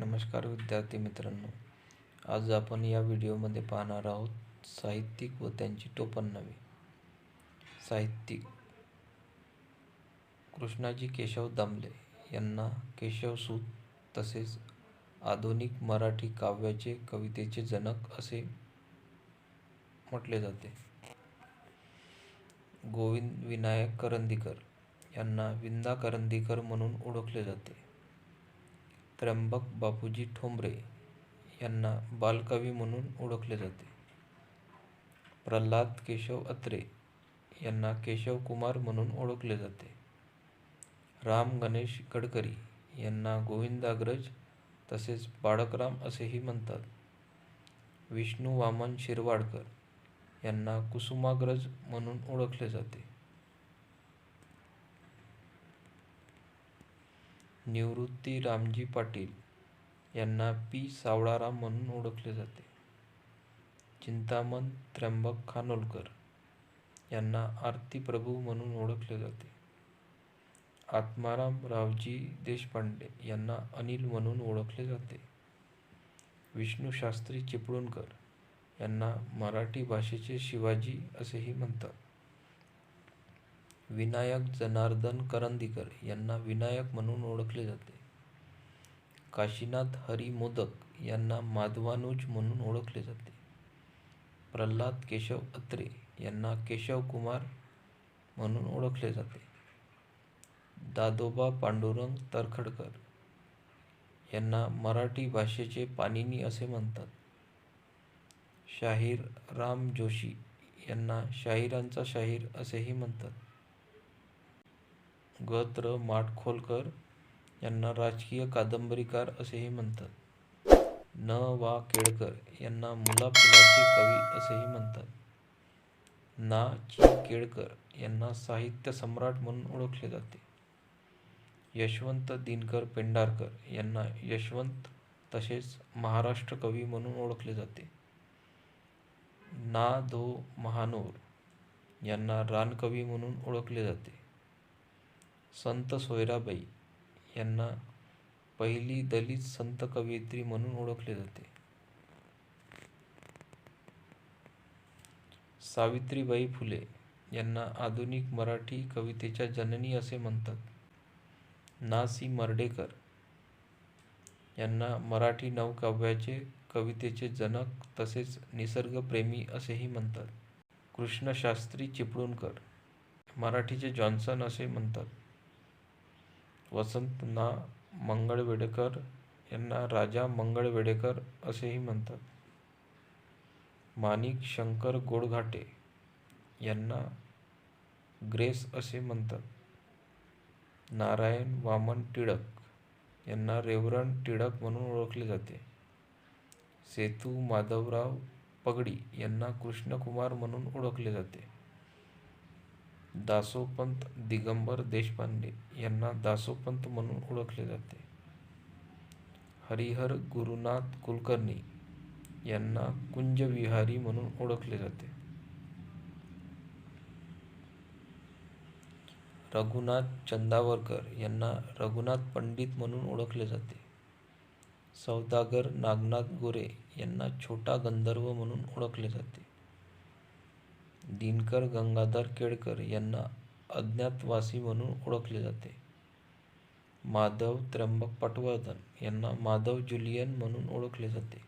नमस्कार विद्यार्थी मित्रांनो. आज आपण या व्हिडिओमध्ये पाहणार आहोत साहित्यिक व त्यांची टोपणनावे. साहित्यिक कृष्णाजी केशव दामले यांना केशवसूत तसेच आधुनिक मराठी काव्याचे कवितेचे जनक असे म्हटले जाते. गोविंद विनायक करंदीकर यांना विंदा करंदीकर म्हणून ओळखले जाते. त्र्यंबक बापूजी ठोंबरे यांना बालकवी म्हणून ओळखले जाते. प्रल्हाद केशव अत्रे यांना केशव कुमार म्हणून ओळखले जाते. राम गणेश गडकरी यांना गोविंदाग्रज तसेच बाळकराम असेही म्हणतात. विष्णू वामन शिरवाडकर यांना कुसुमाग्रज म्हणून ओळखले जाते. निवृत्ती रामजी पाटील यांना पी. सावळाराम म्हणून ओळखले जाते. चिंतामण त्र्यंबक खानोलकर यांना आरती प्रभू म्हणून ओळखले जाते. आत्माराम रावजी देशपांडे यांना अनिल म्हणून ओळखले जाते. विष्णू शास्त्री चिपळूणकर यांना मराठी भाषेचे शिवाजी असेही म्हणतात. विनायक जनार्दन करंदीकर यांना विनायक म्हणून ओळखले जाते. काशीनाथ हरी मोदक यांना माधवानुज म्हणून ओळखले जाते. प्रल्हाद केशव अत्रे यांना केशव कुमार म्हणून ओळखले जाते. दादोबा पांडुरंग तरखडकर यांना मराठी भाषेचे पाणिनी असे म्हणतात. शाहीर राम जोशी यांना शाहिरांचा शाहीर असेही म्हणतात. ग त्र माडखोलकर यांना राजकीय कादंबरीकार असेही म्हणतात. न. वा. केळकर यांना मुला फुलाचे कवी असेही म्हणतात. ना. ची. केळकर यांना साहित्य सम्राट म्हणून ओळखले जाते. यशवंत दिनकर पेंढारकर यांना यशवंत तसेच महाराष्ट्र कवी म्हणून ओळखले जाते. ना. धो महानोर यांना रानकवी म्हणून ओळखले जाते. संत सोयराबाई यांना पहिली दलित संत कवयित्री म्हणून ओळखले जाते. सावित्रीबाई फुले यांना आधुनिक मराठी कवितेच्या जननी असे म्हणतात. ना सी मर्डेकर यांना मराठी नवकाव्याचे कवितेचे जनक तसेच निसर्गप्रेमी असेही म्हणतात. कृष्णशास्त्री चिपळूणकर मराठीचे जॉन्सन असे म्हणतात. वसंत ना मंगळवेडेकर यांना राजा मंगळवेडेकर असेही म्हणतात. माणिक शंकर गोडघाटे यांना ग्रेस असे म्हणतात. नारायण वामन टिळक यांना रेवरण टिळक म्हणून ओळखले जाते. सेतू माधवराव पगडी यांना कृष्णकुमार म्हणून ओळखले जाते. दासोपंत दिगंबर देशपांडे यांना दासोपंत म्हणून ओळखले जाते. हरिहर गुरुनाथ कुलकर्णी यांना कुंजविहारी म्हणून ओळखले जाते. रघुनाथ चंदावरकर यांना रघुनाथ पंडित म्हणून ओळखले जाते. सौदागर नागनाथ गोरे यांना छोटा गंधर्व म्हणून ओळखले जाते. दिनकर गंगाधर केळकर यांना अज्ञातवासी म्हणून ओळखले जाते. माधव त्र्यंबक पटवर्धन यांना माधव जुलियन म्हणून ओळखले जाते.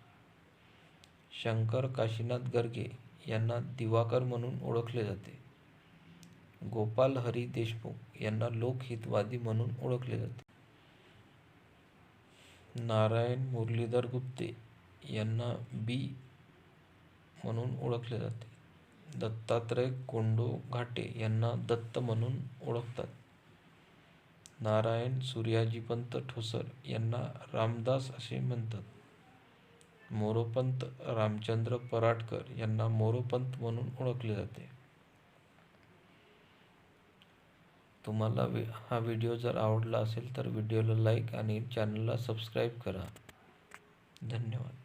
शंकर काशीनाथ गर्गे यांना दिवाकर म्हणून ओळखले जाते. गोपाल हरी देशमुख यांना लोकहितवादी म्हणून ओळखले जाते. नारायण मुरलीधर गुप्ते यांना बी म्हणून ओळखले जाते. दत्तात्रय कोंडो घाटे यांना दत्त म्हणून ओळखतात. नारायण सूर्याजीपंत ठोसर यांना रामदास असे म्हणतात. मोरोपंत रामचंद्र पराटकर यांना मोरोपंत म्हणून ओळखले जाते. तुम्हाला हा व्हिडिओ जर आवडला असेल तर व्हिडिओला लाईक आणि चॅनलला सबस्क्राईब करा. धन्यवाद.